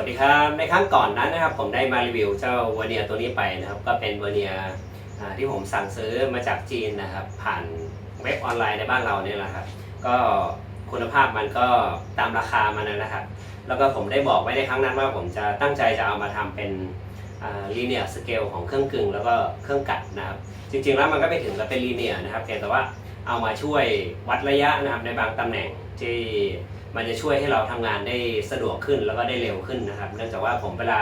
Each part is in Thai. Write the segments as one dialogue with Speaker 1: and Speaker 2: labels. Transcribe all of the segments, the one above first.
Speaker 1: วัสดีครับ ในครั้งก่อนนั้นนะครับ ผมได้มารีวิวเจ้าวอร์เนียตัวนี้ไปนะครับ ก็เป็นวอร์เนียที่ผมสั่งซื้อมาจากจีนนะครับ ผ่านเว็บออนไลน์ในบ้านเราเนี่ยแหละครับ ก็คุณภาพมันก็ตามราคามันนะครับ แล้วก็ผมได้บอกไว้ในครั้งนั้นว่าผมจะตั้งใจจะเอามาทำเป็นลีเนียสเกลของเครื่องกึ่งแล้วก็เครื่องกัดนะครับ จริงๆแล้วมันก็ไม่ถึงกับเป็นลีเนียนะครับแต่ว่าเอามาช่วยวัดระยะนะครับในบางตำแหน่งที่ มันจะช่วยให้เราทำงานได้สะดวกขึ้นแล้วก็ได้เร็วขึ้นนะครับ เนื่องจากว่าผมเวลา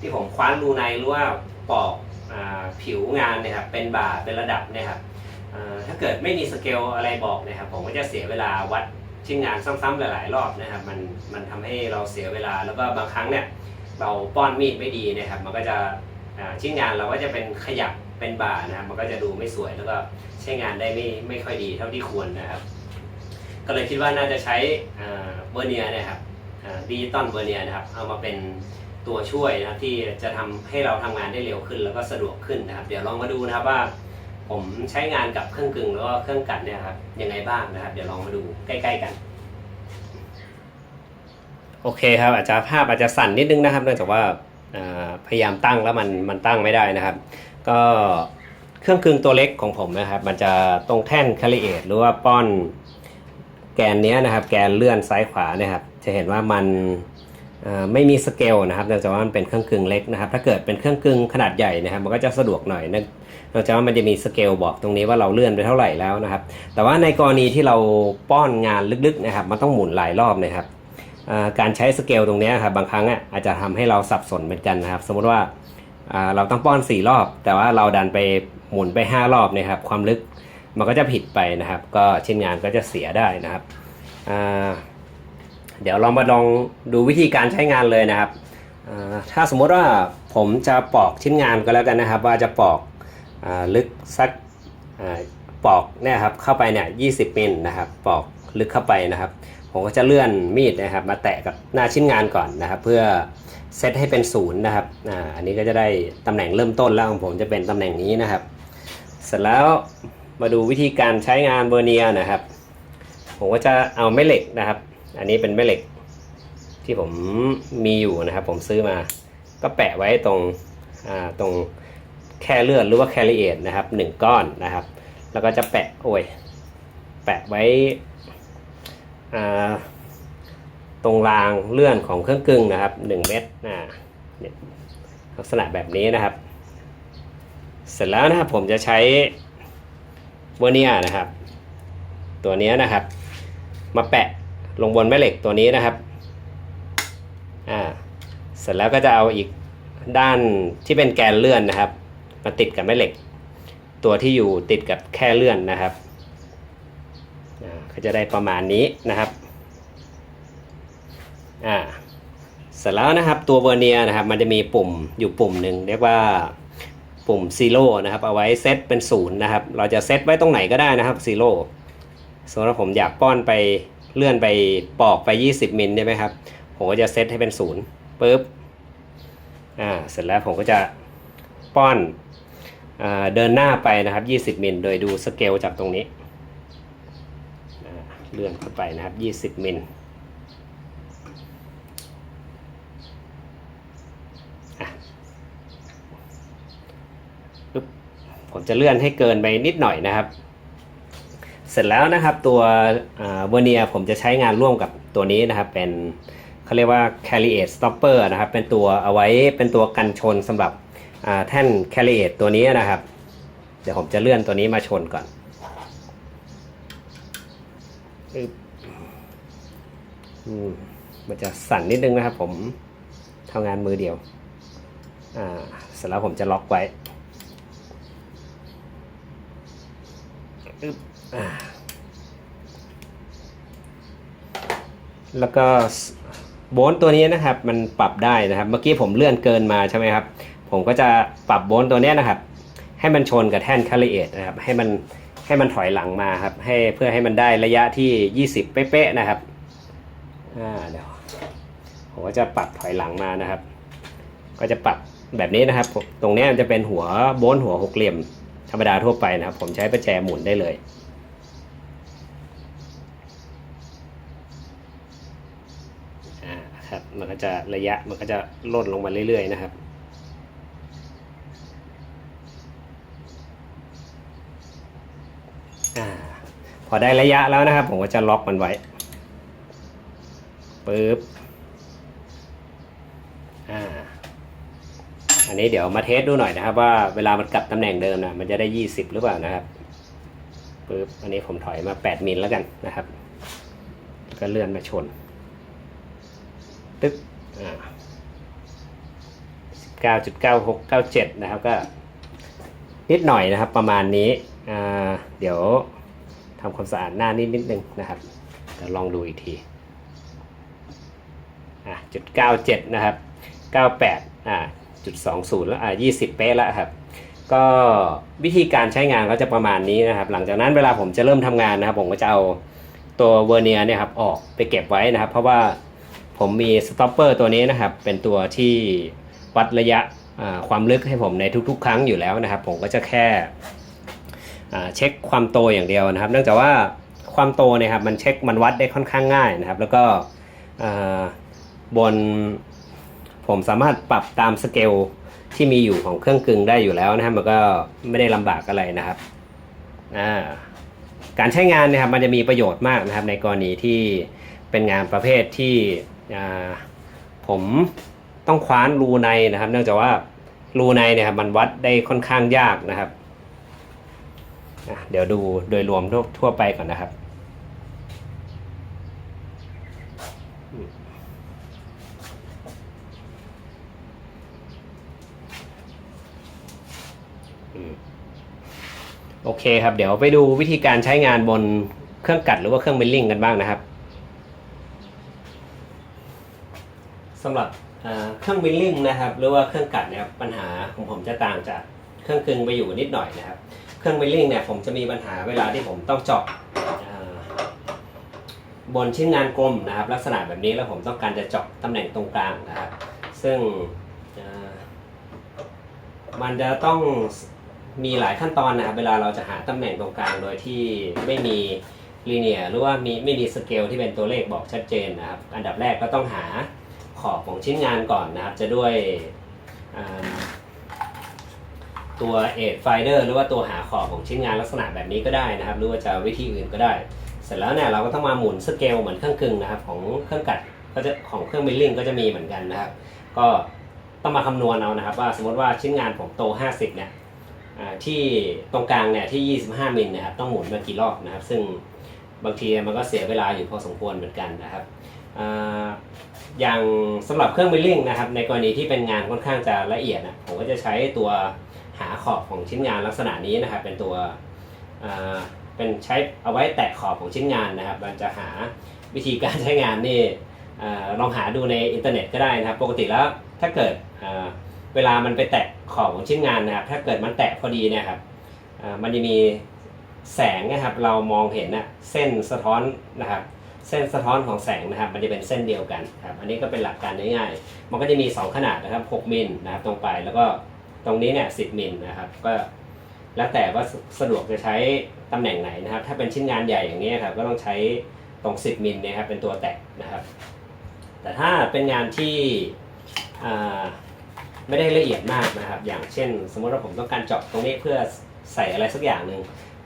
Speaker 1: ที่ผมคว้านรูในหรือว่าปอกอผิวงานเนะครับเป็นบาเป็นระดับเนะครับถ้าเกิดไม่มีสเกลอะไรบอกนะครับ ผมก็จะเสียเวลาวัดชิ้นงานซ้ำๆหลาย ๆ รอบนะครับ มันมันทำให้เราเสียเวลาแล้วก็บางครั้งเนี่ยเราป้อนมีดไม่ดีนะครับ มันก็จะชิ้นงานเราก็จะเป็นขยับเป็นบ่านะครับมันก็จะดูไม่สวยแล้วก็ใช้งานได้ไม่ไม่ค่อยดีเท่าที่ควรนะครับ ก็เลยคิดว่าน่าจะใช้เบอร์เนียนี่ยครับดิจิตอลเบอร์เนียนะครับเอามาเป็นตัวช่วยนะครับที่จะทำให้เราทำงานได้เร็วขึ้น แล้วก็สะดวกขึ้นนะครับ เดี๋ยวลองมาดูนะครับว่า ผมใช้งานกับเครื่องกึ่งแล้วก็เครื่องกัดเนี่ยครับยังไงบ้างนะครับ เดี๋ยวลองมาดูใกล้ ๆ กัน โอเคครับ อาจจะภาพอาจจะสั่นนิดนึงนะครับ เนื่องจากว่าอ่าพยายามตั้งแล้วมันมันตั้งไม่ได้นะครับ ก็เครื่องกึ่งตัวเล็กของผมนะครับ มันจะตรงแท่นคาลิเอทหรือว่าป้อน แกนนี้นะครับ แกนเลื่อนซ้ายขวาเนี่ยครับ จะเห็นว่ามันไม่มีสเกลนะครับเนื่องจากว่ามันเป็นเครื่องกึ่งเล็กนะครับ ถ้าเกิดเป็นเครื่องกึ่งขนาดใหญ่นะครับ มันก็จะสะดวกหน่อยเนื่องจากว่ามันจะมีสเกลบอกตรงนี้ว่าเราเลื่อนไปเท่าไหร่แล้วนะครับ แต่ว่าในกรณีที่เราป้อนงานลึกๆนะครับ มันต้องหมุนหลายรอบนะครับการใช้สเกลตรงนี้ครับบางครั้งอาจจะทำให้เราสับสนเหมือนกันนะครับ สมมติว่าเราต้องป้อน 4 รอบ แต่ว่าเราดันไปหมุนไป 5 รอบนะครับ ความลึก มันก็จะผิดไปนะครับ ก็ชิ้นงานก็จะเสียได้นะครับ เดี๋ยวเรามาลองดูวิธีการใช้งานเลยนะครับ ถ้าสมมติว่าผมจะปอกชิ้นงานก็แล้วกันนะครับ ว่าจะปอกอลึกสักอปอกเนี่ยครับเข้าไปเนี่ย20มิลนะครับ ปอกลึกเข้าไปนะครับ ผมก็จะเลื่อนมีดนะครับ มาแตะกับหน้าชิ้นงานก่อนนะครับ เพื่อเซตให้เป็นศูนย์นะครับอ่าอันนี้ก็จะได้ตำแหน่งเริ่มต้นแล้วของผมจะเป็นตำแหน่งนี้นะครับ เสร็จแล้ว มาดูวิธีการใช้งานเบอร์เนียนะครับ ผมก็จะเอาแม่เหล็กนะครับ อันนี้เป็นแม่เหล็ก ที่ผมมีอยู่นะครับ ผมซื้อมา ก็แปะไว้ตรงอ่าตรงแค่เลือดหรือว่าแคลิเอทนะครับหนึ่งก้อนนะครับ แล้วก็จะแปะโอ้ยแปะไว้อ่าตรงรางเลื่อนของเครื่องกึ่งนะครับหนึ่งเม็ดนะเนี่ยลักษณะแบบนี้นะครับ เสร็จแล้วนะครับผมจะใช้ เวอร์เนียนะครับ ตัวนี้นะครับ มาแปะลงบนแม่เหล็กตัวนี้นะครับอ่าเสร็จแล้วก็จะเอาอีกด้านที่เป็นแกนเลื่อนนะครับ มาติดกับแม่เหล็ก ตัวที่อยู่ติดกับแค่เลื่อนนะครับอ่าก็จะได้ประมาณนี้นะครับอ่าเสร็จแล้วนะครับตัวเวอร์เนียนะครับ มันจะมีปุ่มอยู่ปุ่มหนึ่งเรียกว่า ปุ่มซีโร่นะครับ เอาไว้เซตเป็นศูนย์นะครับ เราจะเซตไว้ตรงไหนก็ได้นะครับซีโร่สมมติว่าผมอยากป้อนไปเลื่อนไปปอกไป 20 มิลใช่ไหมครับ ผมก็จะเซตให้เป็นศูนย์ปุ๊บ อ่า เสร็จแล้วผมก็จะป้อนอเดินหน้าไปนะครับ 20 มิล โดยดูสเกลจากตรงนี้ เลื่อนเข้าไปนะครับ 20 มิล จะเลื่อนให้เกินไปนิดหน่อยนะครับ เสร็จแล้วนะครับตัวเวอร์เนียผมจะใช้งานร่วมกับตัวนี้นะครับ เป็นเขาเรียกว่า carriage stopper นะครับ เป็นตัวเอาไว้เป็นตัวกันชนสำหรับแท่น carriage ตัวนี้นะครับ เดี๋ยวผมจะเลื่อนตัวนี้มาชนก่อนอึ๊บอืมมันจะสั่นนิดนึงนะครับผมทำงานมือเดียว อ่า เสร็จแล้วผมจะล็อกไว้ อึ๊บแล้วก็โบนตัวนี้นะครับ มันปรับได้นะครับ เมื่อกี้ผมเลื่อนเกินมาใช่ไหมครับ ผมก็จะปรับโบนตัวนี้นะครับ ให้มันชนกับแท่นคาลิเอทนะครับ ให้มันให้มันถอยหลังมาครับ ให้เพื่อให้มันได้ระยะที่ 20 เป๊ะๆนะครับอ่าเดี๋ยวผมก็จะปรับถอยหลังมานะครับ ก็จะปรับแบบนี้นะครับ ตรงนี้จะเป็นหัวโบนหัวหกเหลี่ยม รรมดาทั่วไปนะครับ ผมใช้ประแจหมุนได้เลยอ่าครับ มันก็จะระยะมันก็จะลดลงมาเรื่อยๆนะครับอาพอได้ระยะแล้วนะครับ ผมก็จะล็อกมันไว้ปึ๊บอ่าอั นนี้เดี๋ยวมาเทสดูหน่อยนะครับ ว่าเวลามันกลับตำแหน่งเดิมนะมันจะได้ 20 หรือเปล่านะครับปึ๊บอันนี้ผมถอยมา 8มิลแล้วกันนะครับแล้วก็เลื่อนมาชน ตึ๊บอ่า9.9697นะครับก็นิดหน่อยนะครับประมาณนี้อ่าเดี๋ยวทำความสะอาดหน้านิดนิดนึงนะครับเดี๋ยวลองดูอีกทีอะจุดเก้าเจ็ดนะครับเก้าแปดอ่า จุดสองศูนย์แล้วอ่ายี่สิบเป๊ะแล้วครับ ก็วิธีการใช้งานก็จะประมาณนี้นะครับ หลังจากนั้นเวลาผมจะเริ่มทำงานนะครับ ผมก็จะเอาตัวเวอร์เนียเนี่ยครับออกไปเก็บไว้นะครับ เพราะว่าผมมีสต็อปเปอร์ตัวนี้นะครับ เป็นตัวที่วัดระยะความลึกให้ผมในทุกๆ ครั้งอยู่แล้วนะครับ ผมก็จะแค่เช็คความโตอย่างเดียวนะครับ เนื่องจากว่าความโตเนี่ยครับมันเช็คมันวัดได้ค่อนข้างง่ายนะครับ แล้วก็บน ผมสามารถปรับตามสเกลที่มีอยู่ของเครื่องกึ่งได้อยู่แล้วนะครับมันก็ไม่ได้ลำบากอะไรนะครับอ่าการใช้งานนะครับมันจะมีประโยชน์มากนะครับ ในกรณีที่เป็นงานประเภทที่ผมต้องคว้านรูในนะครับ เนื่องจากว่ารูในเนี่ยครับมันวัดได้ค่อนข้างยากนะครับ เดี๋ยวดูโดยรวมทั่วไปก่อนนะครับ โอเคครับ เดี๋ยวไปดูวิธีการใช้งานบนเครื่องกัดหรือว่าเครื่องมิลลิ่งกันบ้างนะครับสำหรับเครื่องมิลลิ่งนะครับ หรือว่าเครื่องกัดเนี่ยปัญหาของผมจะต่างจากเครื่องกึ่งไปอยู่นิดหน่อยนะครับ เครื่องมิลลิ่งเนี่ยผมจะมีปัญหาเวลาที่ผมต้องเจาะเอ่อบนชิ้นงานกลมนะครับ ลักษณะแบบนี้แล้วผมต้องการจะเจาะตำแหน่งตรงกลางนะครับ ซึ่งมันจะต้อง มีหลายขั้นตอนนะครับเวลาเราจะหาตำแหน่งตรงกลางโดยที่ไม่มีลีเนียหรือว่ามีไม่มีสเกลที่เป็นตัวเลขบอกชัดเจนนะครับ อันดับแรกก็ต้องหาขอบของชิ้นงานก่อนนะครับ จะด้วยตัวเอทไฟเดอร์หรือว่าตัวหาขอบของชิ้นงานลักษณะแบบนี้ก็ได้นะครับ หรือว่าจะวิธีอื่นก็ได้ เสร็จแล้วเนี่ยเราก็ต้องมาหมุนสเกลเหมือนเครื่องกึ่งนะครับ ของเครื่องกัดก็จะของเครื่องมิลลิ่งก็จะมีเหมือนกันนะครับ ก็ต้องมาคำนวณเอานะครับ ว่าสมมติว่าชิ้นงานผมโต 50 เนี่ย ที่ตรงกลางเนี่ยที่ 25 มิลนะครับต้องหมุนมากี่รอบนะครับ ซึ่งบางทีมันก็เสียเวลาอยู่พอสมควรเหมือนกันนะครับอย่างสำหรับเครื่องมิลลิ่งนะครับ ในกรณีที่เป็นงานค่อนข้างจะละเอียดนะผมก็จะใช้ตัวหาขอบของชิ้นงานลักษณะนี้นะครับ เป็นตัวเป็นใช้เอาไว้แตะขอบของชิ้นงานนะครับ มันจะหาวิธีการใช้งานนี่ลองหาดูในอินเทอร์เน็ตก็ได้นะครับ ปกติแล้วถ้าเกิด เวลามันไปแตะขอบของชิ้นงานนะครับถ้าเกิดมันแตะพอดีเนี่ยครับมันจะมีแสงนะครับเรามองเห็นนะเส้นสะท้อนนะครับเส้นสะท้อนของแสงนะครับ มันจะเป็นเส้นเดียวกันครับอันนี้ก็เป็นหลักการง่ายๆมันก็จะมี 2 ขนาดนะครับ 6มิลนะครับตรงไปแล้วก็ตรงนี้เนี่ย10มิลนะครับก็แล้วแต่ว่าสสะดวกจะใช้ตำแหน่งไหนนะครับ ถ้าเป็นชิ้นงานใหญ่อย่างนี้ครับก็ต้องใช้ตรง 10มิลนะครับเป็นตัวแตะนะครับ แต่ถ้าเป็นงานที่อ่า ไม่ได้ละเอียดมากนะครับ อย่างเช่น สมมติว่าผมต้องการเจาะตรงนี้เพื่อใส่อะไรสักอย่างหนึ่ง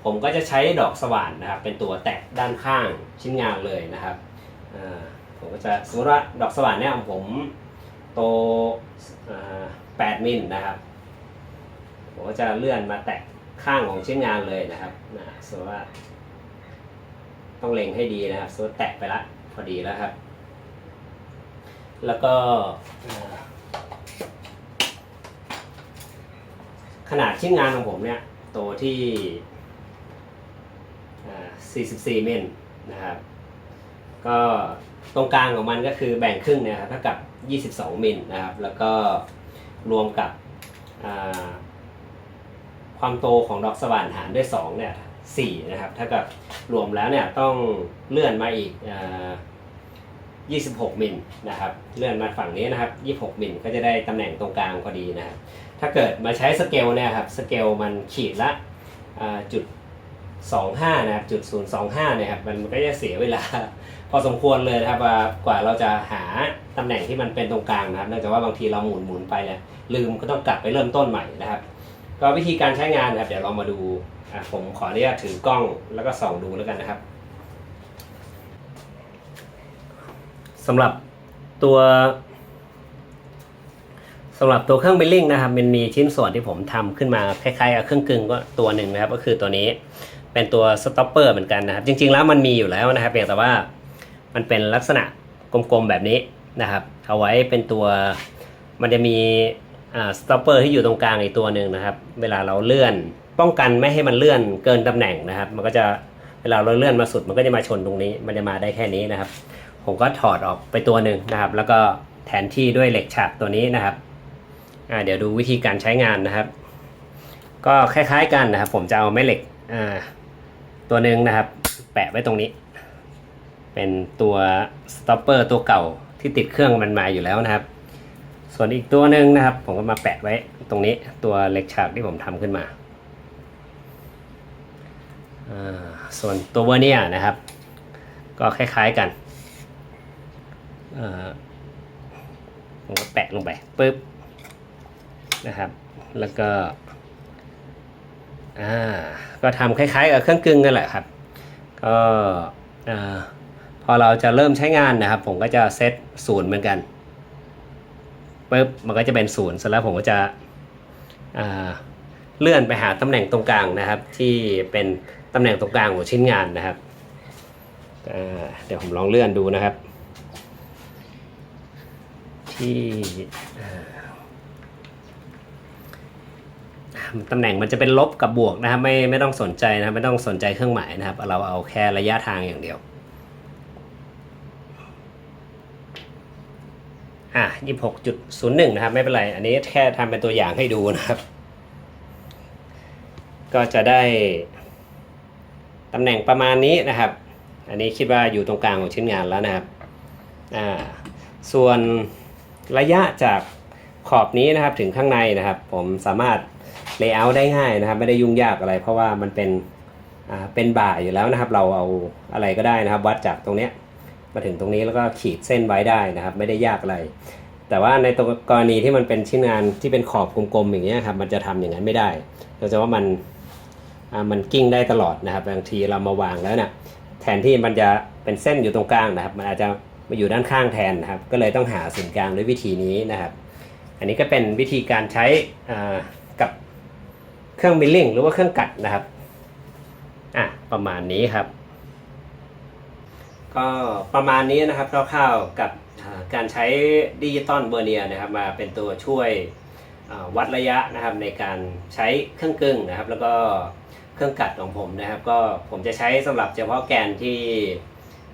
Speaker 1: ผมก็จะใช้ดอกสว่านนะครับ เป็นตัวแตะด้านข้างชิ้นงานเลยนะครับผมก็จะสมมติว่าดอกสว่านเนี่ยของผมโต8มิลนะครับผมก็จะเลื่อนมาแตะข้างของชิ้นงานเลยนะครับนะสมมติว่า ต้องเล็งให้ดีนะครับสมมติแตะไปละพอดีแล้วครับ แล้วก็อ่า ขนาดชิ้นงานของผมเนี่ยโตที่อ่า44มิลนะครับ ก็ตรงกลางของมันก็คือแบ่งครึ่งเนยครับเท่ากับ 22 มิลนะครับ แล้วก็รวมกับความโตของดอกสว่านหารด้วย2เนี่ย4นะครับเท่ากับรวมแล้วเนี่ยต้องเลื่อนมาอีกอ26มิลนะครับ เลื่อนมาฝั่งนี้นะครับ 26มิลก็จะได้ตำแหน่งตรงกลางพอดีนะครับ ถ้าเกิดมาใช้สเกลเนี่ยครับสเกลมันขีดละจุด25นะครับจุด025เนี่ยครับมันก็จะเสียเวลา พอสมควรเลยนะครับกว่าเราจะหาตำแหน่งที่มันเป็นตรงกลางนะครับเนื่องจากว่าบางทีเราหมุนหมุนไปเนี่ยลืมก็ต้องกลับไปเริ่มต้นใหม่นะครับ ก็วิธีการใช้งานนะครับเดี๋ยวเรามาดูผมขออนุญาตถือกล้องแล้วก็ส่องดูแล้วกันนะครับสำหรับตัว สำหรับตัวเครื่องบิลลิ่งนะครับมันมีชิ้นส่วนที่ผมทำขึ้นมาคล้ายๆกับเครื่องกึ่งก็ตัวหนึ่งนะครับ ก็คือตัวนี้เป็นตัวสต็อปเปอร์เหมือนกันนะครับ จริง ๆ แล้วมันมีอยู่แล้วนะครับเพียงแต่ว่ามันเป็นลักษณะกลมๆแบบนี้นะครับ เอาไว้เป็นตัวมันจะมีอ่าสต็อปเปอร์ที่อยู่ตรงกลางอีกตัวหนึ่งนะครับ เวลาเราเลื่อนป้องกันไม่ให้มันเลื่อนเกินตำแหน่งนะครับ มันก็จะเวลาเราเลื่อนมาสุดมันก็จะมาชนตรงนี้ มันจะมาได้แค่นี้นะครับ ผมก็ถอดออกไปตัวหนึ่งนะครับ แล้วก็แทนที่ด้วยเหล็กฉากตัวนี้นะครับ อ่าเดี๋ยวดูวิธีการใช้งานนะครับ ก็คล้ายๆกันนะครับ ผมจะเอาแม่เหล็กอ่าตัวหนึ่งนะครับ แปะไว้ตรงนี้ เป็นตัวสต็อปเปอร์ตัวเก่าที่ติดเครื่องมันมาอยู่แล้วนะครับ ส่วนอีกตัวหนึ่งนะครับ ผมก็มาแปะไว้ตรงนี้ตัวเหล็กฉากที่ผมทำขึ้นมาส่วนตัวเวอร์เนียนะครับ ก็คล้ายๆกันผมก็แปะลงไปปึ๊บ นะครับ แล้วก็อ่าก็ทำคล้ายๆกับเครื่องกึ่งนั่นแหละครับ ก็อ่าพอเราจะเริ่มใช้งานนะครับ ผมก็จะเซตศูนย์เหมือนกันปึ๊บมันก็จะเป็นศูนย์เสร็จแล้วผมก็จะอ่าเลื่อนไปหาตำแหน่งตรงกลางนะครับ ที่เป็นตำแหน่งตรงกลางของชิ้นงานนะครับเดี๋ยวผมลองเลื่อนดูนะครับ ที่อ่า ตำแหน่งมันจะเป็นลบกับบวกนะครับไม่ไม่ต้องสนใจนะไม่ต้องสนใจเครื่องหมายนะครับ เราเอาแค่ระยะทางอย่างเดียวอะยี่หกจุดศูนย์หนึ่งนะครับ ไม่เป็นไร อันนี้แค่ทำเป็นตัวอย่างให้ดูนะครับ ก็จะได้ตำแหน่งประมาณนี้นะครับ อันนี้คิดว่าอยู่ตรงกลางของชิ้นงานแล้วนะครับอ่าส่วนระยะจาก ขอบนี้นะครับถึงข้างในนะครับ ผมสามารถเลเยอร์ได้ง่ายนะครับ ไม่ได้ยุ่งยากอะไร เพราะว่ามันเป็นอ่าเป็นบ่าอยู่แล้วนะครับ เราเอาอะไรก็ได้นะครับ วัดจากตรงเนี้ยมาถึงตรงนี้แล้วก็ขีดเส้นไว้ได้นะครับ ไม่ได้ยากอะไร แต่ว่าในตัวกรณีที่มันเป็นชิ้นงานที่เป็นขอบกลมๆอย่างเงี้ยครับมันจะทำอย่างนั้นไม่ได้เราจะว่ามันมันกิ้งได้ตลอดนะครับบางทีเรามาวางแล้วเนี่ยแทนที่มันจะเป็นเส้นอยู่ตรงกลางนะครับ มันอาจจะมาอยู่ด้านข้างแทนนะครับ ก็เลยต้องหาศูนย์กลางด้วยวิธีนี้นะครับ อันนี้ก็เป็นวิธีการใช้กับเครื่องมิลลิ่งหรือว่าเครื่องกัดนะครับอะประมาณนี้ครับ ก็ประมาณนี้นะครับคร่าวๆกับการใช้ดิจิตอลเบอร์เนียนะครับมาเป็นตัวช่วยวัดระยะนะครับในการใช้เครื่องกึ่งนะครับ แล้วก็เครื่องกัดของผมนะครับ ก็ผมจะใช้สำหรับเฉพาะแกนที่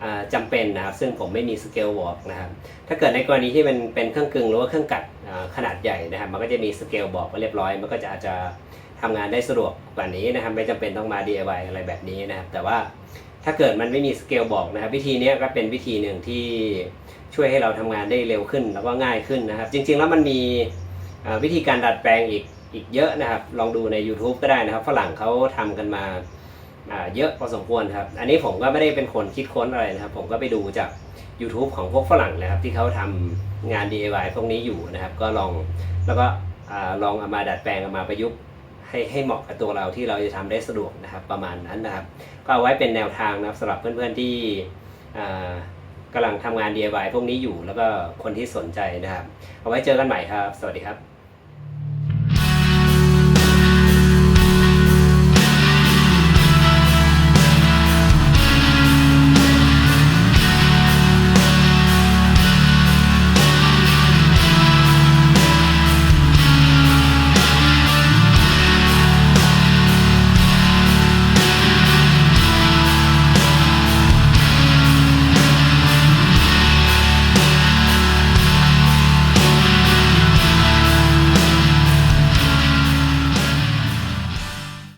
Speaker 1: อ่าจำเป็นนะครับ ซึ่งผมไม่มีสเกลวอล์กนะครับ ถ้าเกิดในกรณีที่เป็นเป็นเครื่องกึ่งหรือว่าเครื่องกัดขนาดใหญ่นะครับ มันก็จะมีสเกลบอกไว้เรียบร้อย มันก็จะอาจจะทำงานได้สะดวกกว่านี้นะครับ ไม่จำเป็นต้องมา DIY อะไรแบบนี้นะครับ แต่ว่าถ้าเกิดมันไม่มีสเกลบอกนะครับ วิธีนี้ก็เป็นวิธีหนึ่งที่ช่วยให้เราทำงานได้เร็วขึ้นแล้วก็ง่ายขึ้นนะครับ จริง ๆ แล้วมันมีวิธีการดัดแปลงอีกอีกเยอะนะครับ ลองดูใน YouTube ก็ได้นะครับ ฝรั่งเขาทำกันมา เยอะพอสมควรครับ อันนี้ผมก็ไม่ได้เป็นคนคิดค้นอะไรนะครับ ผมก็ไปดูจาก YouTube ของพวกฝรั่งนะครับ ที่เขาทำงาน DIY พวกนี้อยู่นะครับ ก็ลองแล้วก็ลองเอามาดัดแปลงเอามาประยุกต์ให้ให้เหมาะกับตัวเราที่เราจะทำได้สะดวกนะครับประมาณนั้นนะครับ ก็เอาไว้เป็นแนวทางนะครับสำหรับเพื่อนๆที่อ่ากำลังทำงาน DIY พวกนี้อยู่แล้วก็คนที่สนใจนะครับ เอาไว้เจอกันใหม่ครับ สวัสดีครับ